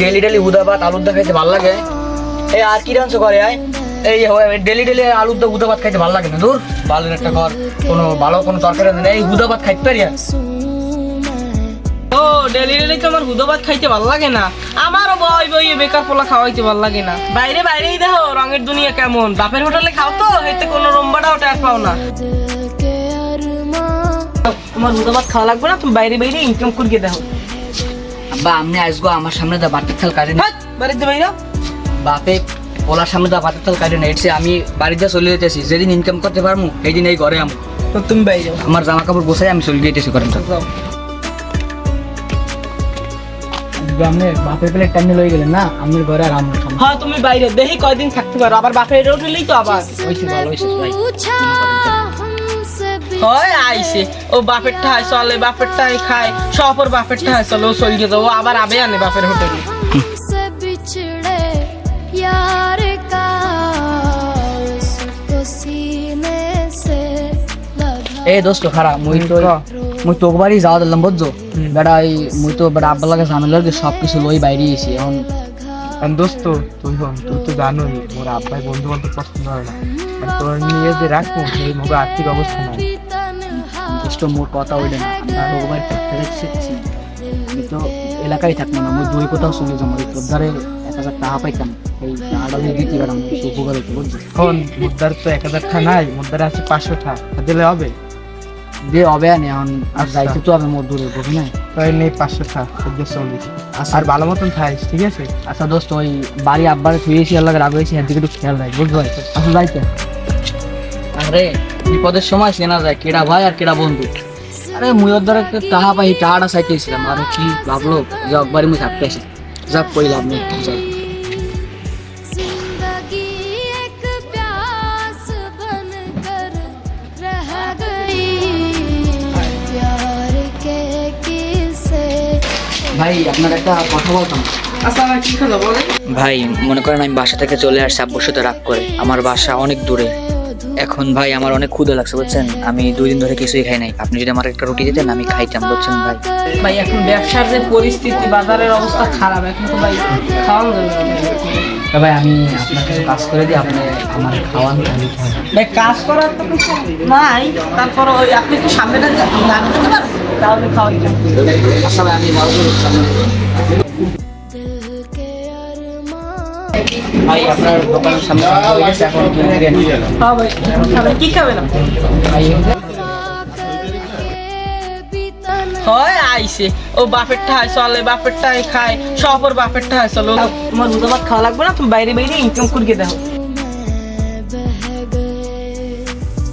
Daily daily উদা ভাত আলুর দা খাইতে ভালো লাগে। এই আর কি রান্না করে আয়? এই ডেলি ডেলি আলুর দা উদা ভাত খাইতে ভালো লাগে না দূর। ভালো একটা ঘর কোনো ভালো কোনো তরকারি রাঁধে না, এই উদা ভাত খাইতে পারি ও ডেলি ডেলি তো আমার হুদোবাদ খাইতে ভালো লাগে না। আমারও বই বই বেকার পোলা খাওয়াইতে ভালো লাগে না। বাইরে বাইরেই দেখো রঙের দুনিয়া কেমন। বাপের হোটেলে খাও তো এতে কোনো রম্বাটাও টের পাও না। তোমার হুদোবাদ খাওয়া লাগবে না? তুমি বাইরে বাইরে ইনকাম করিয়ে দেখো। আব্বা আমি আসব আমার সামনে দা বাটের থাল কাটে না। বাড়িতে বাইরে? বাপে ওলার সামনে দা বাটের থাল কাটে না। এসে আমি বাড়িতে চলে যেতেছি। যেদিন ইনকাম করতে পারব সেই দিন এই ঘরে আমি। তো তুমি বাইরে। যাও আমার জামা কাপড় গোছাই আমি চলে যেতেছি করেন যাও। আপনি বাপের পেলে টাইম লয়ে গেলেন না? আমি ঘরে আর আমি হ্যাঁ তুমি বাইরে। দেখি কয়দিন থাকতে পারো। আবার বাপের হোটেলেই তো আবার। হয়েছে ভালো হয়েছে ভাই। আইছে ও বাপের ঠায় চলে বাপের টাহায় খায় সপর বাপের ঠায় চলে ও চলে গেছে ও আবার আবে আনে বাপের হোটেলে। এ দোস্ত খারাপ মুই তো মুই তো একবারই যাওয়া দিলাম বুঝছ? বেটা এই মুই তো বেটা আব্বা লাগে ঝামেলা সব কিছু লই বাইরে এসে এখন দোস্ত তুই তুই তো জানোই মোর আব্বাই বন্ধু বান্ধব পছন্দ হয় না। তোর নিয়ে যে রাখব সেই মোকে আর্থিক অবস্থা নাই। দোস্ত মোর কথা ওইটা না আমি তোকে বাড়ি শিখছি। আমি তো এলাকায় থাকব না মুই দুই কোথাও যাব এই তোর ধারে এক হাজার টাকা পাইতাম। এই টাকাটা যদি দিতে একটু উপকার হতো বুঝছ এখন মুদ্রার তো এক হাজার টাকা নাই মুদ্রার আছে পাঁচশো টা দিলে হবে? যে হবে না এখন আর যাইতে তো হবে মোর দূরে বুঝি না? তাই নেই পাঁচশো টা চোদ্দ চল্লিশ আর ভালো মতন থাইস ঠিক আছে? আচ্ছা দোস্ত ওই বাড়ি আব্বার শুয়েছি আল্লাহ রাগ হয়েছি এর দিকে একটু খেয়াল রাখ বুঝতে পারছ আসলে যাইতে আরে বিপদের সময় চেনা যায় কেডা ভাই আর কেডা বন্ধু। আরে মুইয়ের দ্বারা একটা টাহা পাই টাহাটা চাইতেছিলাম। আর কি ভাবলো? যে একবারই মুই থাকতে আসি। যাক কই লাভ নেই যাই। ভাই আপনার একটা কথা ভাই মনে করেন আমি বাসা থেকে চলে আসছি আব্বুর সাথে রাগ করে। আমার বাসা অনেক দূরে। এখন ভাই আমার অনেক ক্ষুদা লাগছে বুঝছেন? আমি দুই দিন ধরে কিছুই খাই নাই। আপনি যদি আমার একটা রুটি দিতেন আমি খাইতাম বুঝছেন ভাই? ভাই এখন ব্যবসার যে পরিস্থিতি বাজারের অবস্থা খারাপ। এখন তো ভাই খাওয়ানো যাবে ভাই। আমি আপনার কিছু কাজ করে দিই আপনি আমার খাওয়ান ভাই কাজ করার তো কিছু নাই। তারপর ওই আপনি একটু সামনে করতে পারেন তাহলে খাওয়াই যাবে। আচ্ছা ভাই আমি ভাই আপনার দোকানের সামনে হয়ে গেছে, এখন? হ্যাঁ ভাই কি খাবেন আপনি? হয় আইসে। ও বাপেরটা হয় চলে বাপেরটা খায়। সব ওর বাপেরটা হয় চলে। তোমার দুধ ভাত খাওয়া লাগবে না? তুমি বাইরে বাইরে ইনকাম করিয়ে দেখো